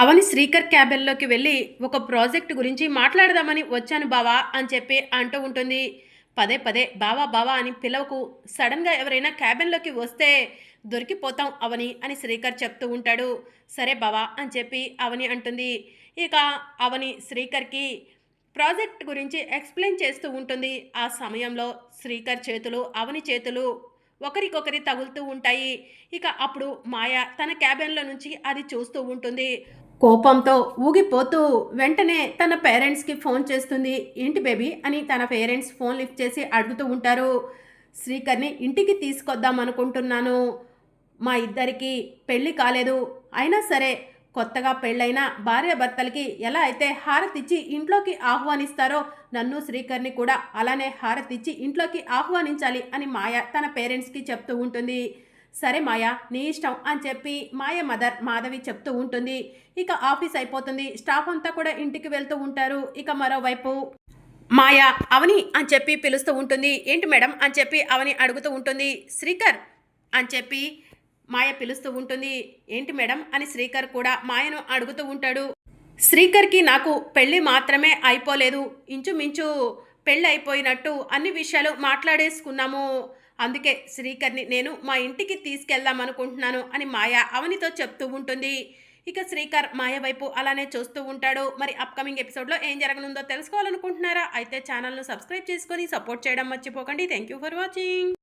అవని శ్రీకర్ క్యాబిన్లోకి వెళ్ళి ఒక ప్రాజెక్ట్ గురించి మాట్లాడదామని వచ్చాను బావా అని చెప్పి అంటూ ఉంటుంది. పదే పదే బావా బావా అని పిలవకు సడన్గా ఎవరైనా క్యాబిన్లోకి వస్తే దొరికిపోతాం అవని అని శ్రీకర్ చెప్తూ ఉంటాడు. సరే బావా అని చెప్పి అవని అంటుంది. ఇక అవని శ్రీకర్కి ప్రాజెక్ట్ గురించి ఎక్స్ప్లెయిన్ చేస్తూ ఉంటుంది. ఆ సమయంలో శ్రీకర్ చేతులు అవని చేతులు ఒకరికొకరి తగులుతూ ఉంటాయి. ఇక అప్పుడు మాయ తన క్యాబిన్లో నుంచి అది చూస్తూ ఉంటుంది. కోపంతో ఊగిపోతూ వెంటనే తన పేరెంట్స్కి ఫోన్ చేస్తుంది. ఏంటి బేబీ అని తన పేరెంట్స్ ఫోన్ లిఫ్ట్ చేసి అడుగుతూ ఉంటారు. శ్రీకర్ని ఇంటికి తీసుకొద్దాం అనుకుంటున్నాను. మా ఇద్దరికి పెళ్ళి కాలేదు. అయినా సరే కొత్తగా పెళ్ళైన భార్యాభర్తలకి ఎలా అయితే హారతిచ్చి ఇంట్లోకి ఆహ్వానిస్తారో నన్ను శ్రీకర్ని కూడా అలానే హారతిచ్చి ఇంట్లోకి ఆహ్వానించాలి అని మాయ తన పేరెంట్స్కి చెప్తూ ఉంటుంది. సరే మాయ నీ ఇష్టం అని చెప్పి మాయ మదర్ మాధవి చెప్తూ ఉంటుంది. ఇక ఆఫీస్ అయిపోతుంది. స్టాఫ్ అంతా కూడా ఇంటికి వెళ్తూ ఉంటారు. ఇక మరోవైపు మాయ అవని అని చెప్పి పిలుస్తూ ఉంటుంది. ఏంటి మేడం అని చెప్పి అవని అడుగుతూ ఉంటుంది. శ్రీకర్ అని చెప్పి మాయ పిలుస్తూ ఉంటుంది. ఏంటి మేడం అని శ్రీకర్ కూడా మాయను అడుగుతూ ఉంటాడు. శ్రీకర్కి నాకు పెళ్ళి మాత్రమే అయిపోలేదు. ఇంచుమించు పెళ్ళి అయిపోయినట్టు అన్ని విషయాలు మాట్లాడేసుకున్నాము. అందుకే శ్రీకర్ని నేను మా ఇంటికి తీసుకెళ్దాం అనుకుంటున్నాను అని మాయ అవనితో చెప్తూ ఉంటుంది. ఇక శ్రీకర్ మాయ వైపు అలానే చూస్తూ ఉంటాడు. మరి అప్కమింగ్ ఎపిసోడ్లో ఏం జరగనుందో తెలుసుకోవాలనుకుంటున్నారా? అయితే ఛానల్ను సబ్స్క్రైబ్ చేసుకొని సపోర్ట్ చేయడం మర్చిపోకండి. Thank you for watching